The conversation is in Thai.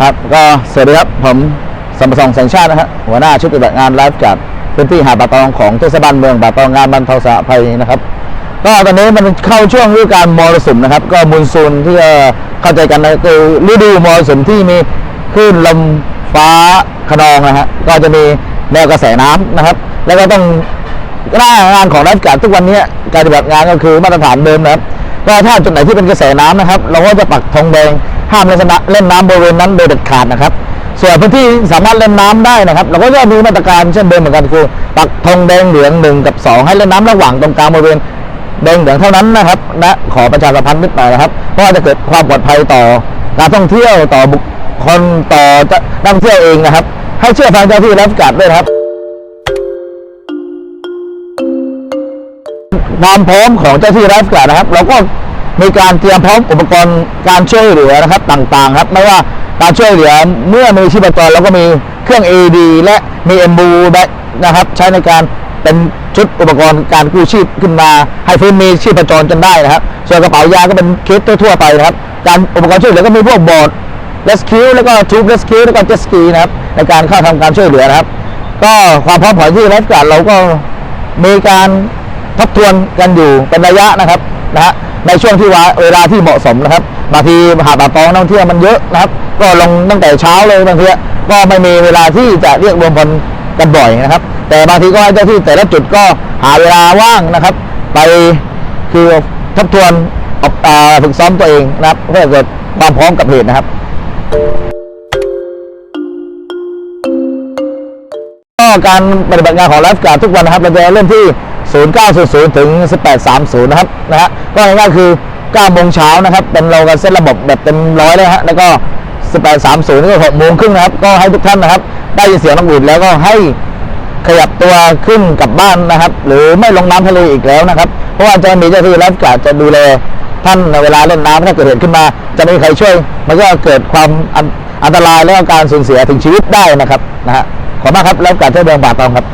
ครับก็สวัสดีครับ ผมสมประสงค์แสงชาตินะฮะหัวหน้าชุดปฏิบัติงานไลฟ์จากพื้นที่หาดป่าตองของเทศบาลเมืองป่าตองงานบรรเทาสาภัยนะครับก็ตอนนี้มันเข้าช่วงฤดูการมรสุมนะครับ ก็มูนซูนที่จะเข้าใจกันนะคือฤดูมรสุมที่มีคลื่นลมฟ้าขนองนะฮะก็จะมีแนวกระแสน้ำนะครับ แล้วก็ต้องหน้างานของราชการทุกวันนี้การปฏิบัติงานก็คือมาตรฐานเดิมนะครับ ก็ถ้าจุดไหนที่เป็นกระแสน้ำนะครับ เราก็จะปักธงแดงห้ามเล่นน้ำเล่นน้ำบริเวณนั้นโดยเด็ดขาดนะครับ ส่วนพื้นที่สามารถเล่นน้ำได้นะครับ เราก็จะมีมาตรการเช่นเดิมเหมือนกันคือปักธงแดงเหลืองหนึ่งกับสองให้เล่นน้ำระหว่างตรงกลางบริเวณแดงเหลืองเท่านั้นนะครับนะขอประชาสัมพันธ์นิดหน่อยนะครับเพราะจะเกิดความปลอดภัยต่อการท่องเที่ยวต่อบุคคลต่อนักท่องเที่ยวเองนะครับ ให้เชื่อฟังเจ้าที่รัฐการด้วยครับ ความพร้อมของเจ้าที่รัฐการนะครับ เราก็มีการเตรียมพร้อมอุปกรณ์การช่วยเหลือนะครับต่างๆ ครับไม่ว่าการช่วยเหลือเมื่อมีชีพจรเราก็มีเครื่อง AED และมี m อ u แบนะครับ ใช้ในการเป็นชุดอุปกรณ์การกู้ชีพขึ้นมา ให้ฟื้นมีชีพจรจนได้นะครับ ส่วนกระเป๋ายาก็เป็นเคสทั่วๆไปนะครับ การอุปกรณ์ช่วยเหลือก็มีพวกบอร์ด rescue แล้วก็ tube rescue แล้วก็ jet ski นะครับในการเข้าทำการช่วยเหลือนะครับ ก็ความพร้อมของที่รัฐการเราก็มีการ ทบทวนกันอยู่เป็นระยะนะครับนะฮะในช่วงที่ว่าเวลาที่เหมาะสมนะครับบางทีหาดป่าตองนักท่องเที่ยวมันเยอะนะครับ ก็ลงตั้งแต่เช้าเลยบางทีก็ไม่มีเวลาที่จะเรียกรวมพลกันบ่อยนะครับ แต่บางทีก็ให้เจ้าที่แต่ละจุดก็หาเวลาว่างนะครับ ไปคือทบทวนอ่าฝึกซ้อมตัวเองนะครับเพื่อเกิดความพร้อมกับเหตุนะครับก็การปฏิบัติงานของไลฟ์การ์ดทุกวันนะครับเราจะเริ่มที่ 0900ถึง1830 นะครับนะฮะก็ง่ายๆคือ9โมงเช้านะครับ เป็นเรากันเซตระบบแบบเต็มร้อยเลยฮะแล้วก็ 1830นี่ก็6โมงครึ่งนะครับ ก็ให้ทุกท่านนะครับ ได้ยินเสียงน้ำอุ่นแล้วก็ให้ขยับตัวขึ้นกลับบ้านนะครับ หรือไม่ลงน้ำทะเลอีกแล้วนะครับ เพราะว่าจะมีเจ้าหน้าที่ไลฟ์การจะดูแลท่านในเวลาเล่นน้ำถ้าเกิดเหตุขึ้นมา จะไม่มีใครช่วย มันก็เกิดความอันอันตรายและก็การสูญเสียถึงชีวิตได้นะครับนะฮะขอบคุณมากครับแล้วการเที่ยวเดินป่าตองครับ